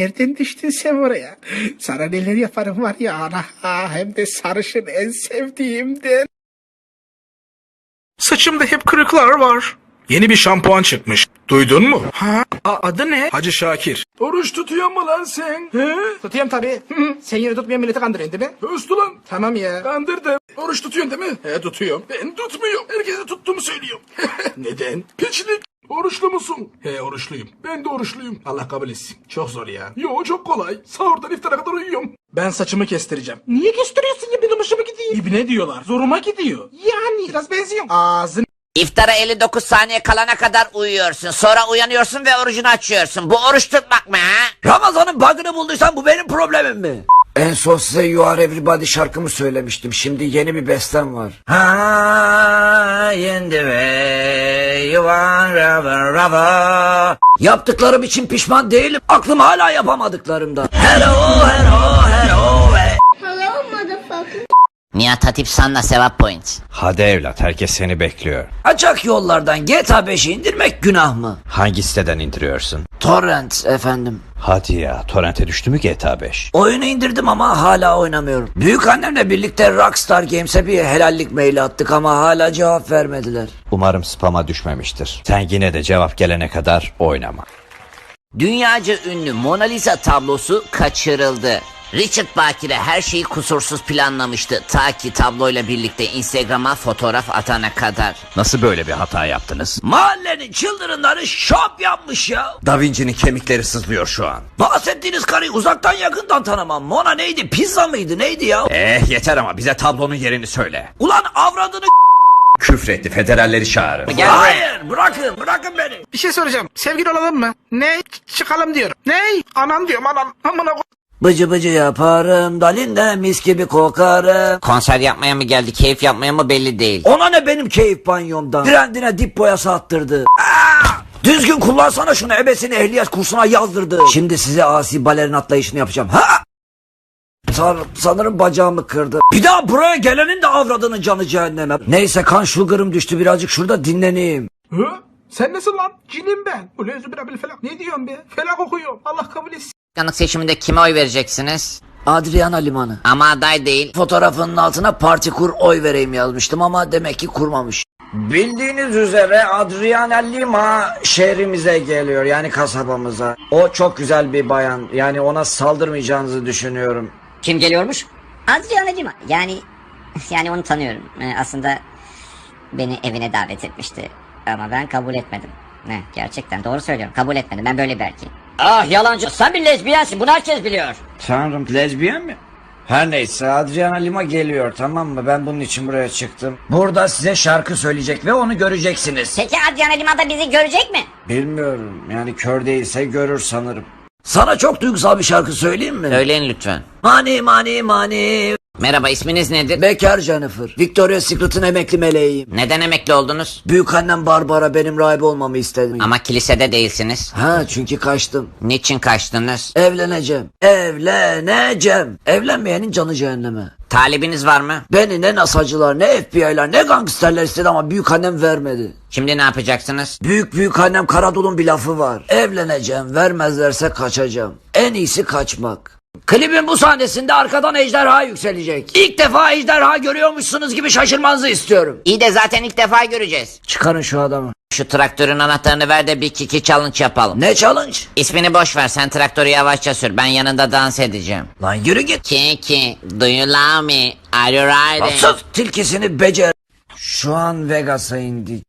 Nereden düştün sen oraya? Sana neler yaparım var ya ana. Hem de sarışın en sevdiğimden. Saçımda hep kırıklar var. Yeni bir şampuan çıkmış. Duydun mu? Ha, a- adı ne? Hacı Şakir. Oruç tutuyor mu lan sen? He? Tutuyorum tabii. Hı hı. sen yine tutmayan milleti kandırıyorsun değil mi? Höstü lan. Tamam ya. Kandırdım. Oruç tutuyorsun değil mi? He tutuyorum. Ben tutmuyorum. Herkese tuttuğumu söylüyorum. Neden? Piçlik. Oruçlu musun? He oruçluyum. Ben de oruçluyum. Allah kabul etsin. Çok zor ya. Yo çok kolay. Sahurdan iftara kadar uyuyorum. Ben saçımı kestireceğim. Niye kestiriyorsun ya benim hoşuma gidiyor. İbne diyorlar. Zoruma gidiyor. Yani biraz benziyor. Ağzın İftara 59 saniye kalana kadar uyuyorsun. Sonra uyanıyorsun ve orucunu açıyorsun. Bu oruç tutmak mı ha? Ramazan'ın bug'ını bulduysan bu benim problemim mi? En son size You Are Everybody şarkımı söylemiştim. Şimdi yeni bir bestem var. Ha, in the way you are ever, ever. Yaptıklarım için pişman değilim. Aklım hala yapamadıklarımda. Hello, hello, hello. hey. Hello, motherfucker. Nihat Hatip Sanna Sevap Point. Hadi evlat herkes seni bekliyor. Açak yollardan GTA 5'i indirmek günah mı? Hangi siteden indiriyorsun? Torrent efendim. Hadi ya torrente düştü mü GTA 5? Oyunu indirdim ama hala oynamıyorum. Büyük annemle birlikte Rockstar Games'e bir helallik maili attık ama hala cevap vermediler. Umarım spama düşmemiştir. Sen yine de cevap gelene kadar oynama. Dünyaca ünlü Mona Lisa tablosu kaçırıldı. Richard Bakire her şeyi kusursuz planlamıştı ta ki tabloyla birlikte Instagram'a fotoğraf atana kadar. Nasıl böyle bir hata yaptınız? Mahallenin çıldırınları şop yapmış ya. Da Vinci'nin kemikleri sızlıyor şu an. Bahsettiğiniz karıyı uzaktan yakından tanımam. Mona neydi? Pizza mıydı? Neydi ya? Eh yeter ama bize tablonun yerini söyle. Ulan avradını Küfretti federalleri çağırın. Gel. Hayır bırakın bırakın beni. Bir şey soracağım. Sevgili olalım mı? Ne? Çıkalım diyorum. Ne? Anam diyorum anam. Amına Bıcı bıcı yaparım dalinde mis gibi kokarım. Konser yapmaya mı geldi, keyif yapmaya mı belli değil. Ona ne benim keyif banyomdan. Trendine dip boyası attırdı. Aa! Düzgün kullansana şunu ebesini ehliyet kursuna yazdırdı. Şimdi size asi balerin atlayışını yapacağım. Ha! Tanrım sanırım bacağımı kırdı. Bir daha buraya gelenin de avradının canı cehenneme. Neyse kan sugar'ım düştü birazcık şurada dinleneyim. Hı? Sen nesin lan? Cinim ben. Ulan zübirabil felak. Ne diyorsun be? Felak okuyorum. Allah kabul etsin. Başkanlık seçiminde kime oy vereceksiniz? Adriana Limanı. Ama aday değil. Fotoğrafının altına parti kur oy vereyim yazmıştım ama demek ki kurmamış. Bildiğiniz üzere Adriana Lima şehrimize geliyor yani kasabamıza. O çok güzel bir bayan yani ona saldırmayacağınızı düşünüyorum. Kim geliyormuş? Adriana Lima. Yani yani onu tanıyorum. Ee, aslında beni evine davet etmişti. Ama ben kabul etmedim. Ne gerçekten doğru söylüyorum. Kabul etmedim. Ben böyle bir erkeğim. Ah yalancı. Sen bir lezbiyensin. Bunu herkes biliyor. Tanrım lezbiyen mi? Her neyse Adriana Lima geliyor tamam mı? Ben bunun için buraya çıktım. Burada size şarkı söyleyecek ve onu göreceksiniz. Peki Adriana Lima da bizi görecek mi? Bilmiyorum yani kör değilse görür sanırım. Sana çok duygusal bir şarkı söyleyeyim mi? Söyleyin lütfen. Mani mani mani. Merhaba isminiz nedir? Bekar Jennifer. Victoria's Secret'ın emekli meleğiyim. Neden emekli oldunuz? Büyük annem Barbara benim rahibe olmamı istedi. Ama kilisede değilsiniz. Ha çünkü kaçtım. Niçin kaçtınız? Evleneceğim. Evleneceğim. Evlenmeyenin canı cehenneme. Talibiniz var mı? Beni ne nasacılar ne FBI'lar ne gangsterler istedi ama büyük annem vermedi. Şimdi ne yapacaksınız? Büyük büyük annem Karadul'un bir lafı var. Evleneceğim vermezlerse kaçacağım. En iyisi kaçmak. Klibin bu sahnesinde arkadan ejderha yükselecek. İlk defa ejderha görüyormuşsunuz gibi şaşırmanızı istiyorum. İyi de zaten ilk defa göreceğiz. Çıkarın şu adamı. Şu traktörün anahtarını ver de bir kiki challenge yapalım. Ne challenge? İsmini boş ver sen traktörü yavaşça sür ben yanında dans edeceğim. Lan yürü git. Kiki, do you love me? Are you riding? Sus tilkisini becer. Şu an Vegas'a indik.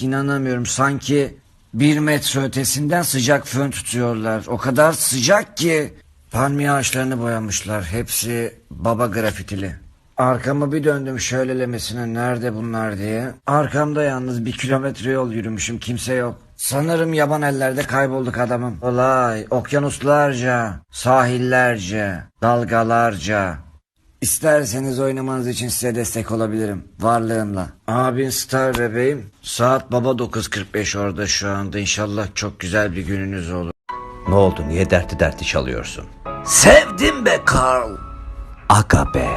İnanamıyorum sanki bir metre ötesinden sıcak fön tutuyorlar. O kadar sıcak ki palmiye ağaçlarını boyamışlar. Hepsi baba grafitili. Arkamı bir döndüm şöylelemesine nerede bunlar diye. Arkamda yalnız bir kilometre yol yürümüşüm kimse yok. Sanırım yaban ellerde kaybolduk adamım. Olay okyanuslarca, sahillerce, dalgalarca. İsterseniz oynamanız için size destek olabilirim. Varlığımla. Abin Star bebeğim. Saat baba 9.45 orada şu anda. İnşallah çok güzel bir gününüz olur. Ne oldu niye dertli dertli çalıyorsun? Sevdim be Carl. Aga be.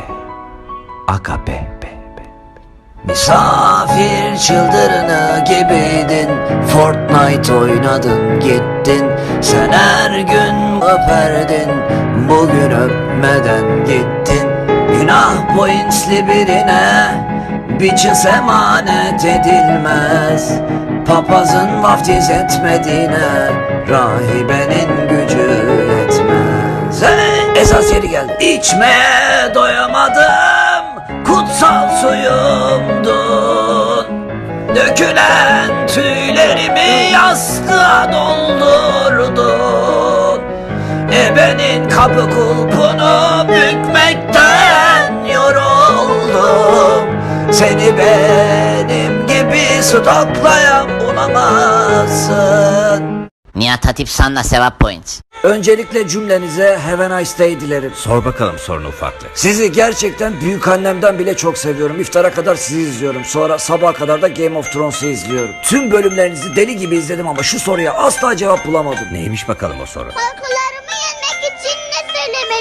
Aga be be. Misafir çıldırını gibiydin Fortnite oynadın gittin Sen her gün öperdin Bugün öpmeden gittin Günah pointsli birine Biçis emanet edilmez. Papazın vaftiz etmediğine Rahibenin gücü yetmez. Hey, esas yeri geldi. İçmeye doyamadım Kutsal suyumdun. Dökülen tüylerimi yastığa doldurdun. Ebenin kapı kulpunu bükmekten Seni benim gibi stoklayan bulamazsın Nihat Hatip Sanna Sevap Point. Öncelikle cümlenize have a nice day dilerim. Sor bakalım sorunu ufaklık. Sizi gerçekten büyük annemden bile çok seviyorum. İftara kadar sizi izliyorum. Sonra sabaha kadar da Game of Thrones'u izliyorum. Tüm bölümlerinizi deli gibi izledim ama şu soruya asla cevap bulamadım. Neymiş bakalım o soru? Ne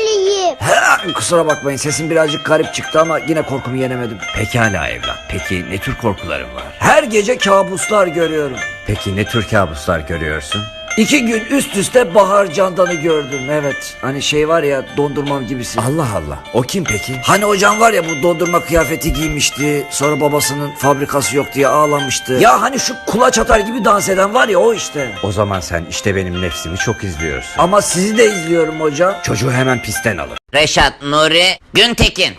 söylemeliyim? Ha, kusura bakmayın sesim birazcık garip çıktı ama yine korkumu yenemedim. Pekala evlat. Peki ne tür korkuların var? Her gece kabuslar görüyorum. Peki ne tür kabuslar görüyorsun? İki gün üst üste Bahar Candan'ı gördüm evet. Hani şey var ya dondurmam gibisi. Allah Allah. O kim peki? Hani hocam var ya bu dondurma kıyafeti giymişti. Sonra babasının fabrikası yok diye ağlamıştı. Ya hani şu kulaç atar gibi dans eden var ya o işte. O zaman sen işte benim nefsimi çok izliyorsun. Ama sizi de izliyorum hocam. Çocuğu hemen pistten alır. Reşat Nuri Güntekin.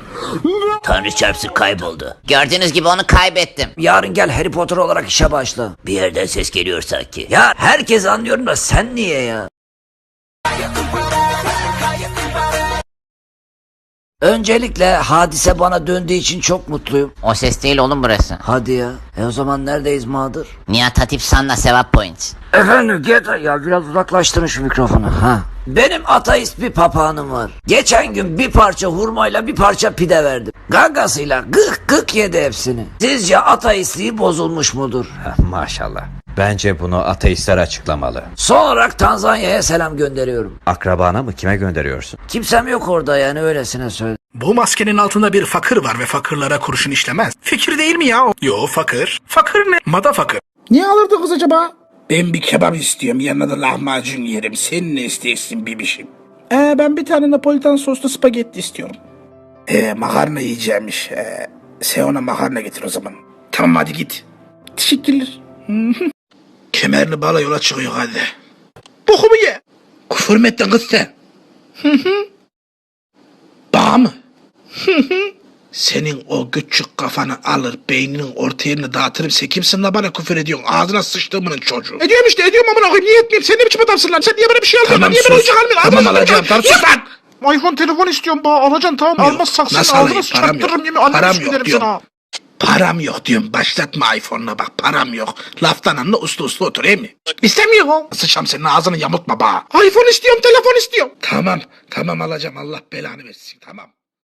Tanrı çarpsın kayboldu. Gördüğünüz gibi onu kaybettim. Yarın gel Harry Potter olarak işe başla. Bir yerden ses geliyor sanki. Ya herkes anlıyorum da sen niye ya? Öncelikle hadise bana döndüğü için çok mutluyum. O ses değil oğlum burası. Hadi ya. E o zaman neredeyiz Mağdur? Nihat Hatip Sanna Sevap Point. Efendim get ya biraz uzaklaştırın şu mikrofonu. Ha. Benim ateist bir papağanım var. Geçen gün bir parça hurmayla bir parça pide verdim. Gagasıyla gık gık yedi hepsini. Sizce ateistliği bozulmuş mudur? Maşallah. Bence bunu ateistler açıklamalı. Son olarak Tanzanya'ya selam gönderiyorum. Akrabana mı kime gönderiyorsun? Kimsem yok orada yani öylesine söyle. Bu maskenin altında bir fakir var ve fakirlere kurşun işlemez. Fikir değil mi ya o? Yo fakir. Fakir ne? Mada fakir. Niye alırdı kız acaba? Ben bir kebap istiyorum. Yanına da lahmacun yerim. Sen ne istiyorsun bibişim? Ee, ben bir tane Napolitan soslu spagetti istiyorum. Ee, makarna yiyeceğimmiş. Ee, sen ona makarna getir o zaman. Tamam hadi git. Teşekkürler. Kemerini bağla yola çıkıyor hadi. Bokumu ye. Küfür mü ettin kız sen? Hı hı. Bağ mı? Hı hı. Senin o küçük kafanı alır, beyninin orta yerini dağıtırım. Sen kimsin la bana küfür ediyorsun? Ağzına sıçtığımın çocuğu. Ediyorum işte, ediyorum amına koyayım. Niye etmeyeyim? Sen ne biçim adamsın lan? Sen niye bana bir şey almıyorsun? Tamam, niye bana oyuncak almıyorsun? Tamam, Ağzına alacağım. Tamam, sus lan! iPhone telefon istiyorum bana. Alacaksın tamam mı? Yok, Almazsan seni nasıl ağzına yok. Yemin annemi Param yok diyorum. sana. Param yok diyorum. Başlatma iPhone'la bak. Param yok. Laftan anla uslu uslu otur iyi mi? İstemiyorum. Sıçam senin ağzını yamultma bana. iPhone istiyorum, telefon istiyorum. Tamam, tamam alacağım. Allah belanı versin. Tamam.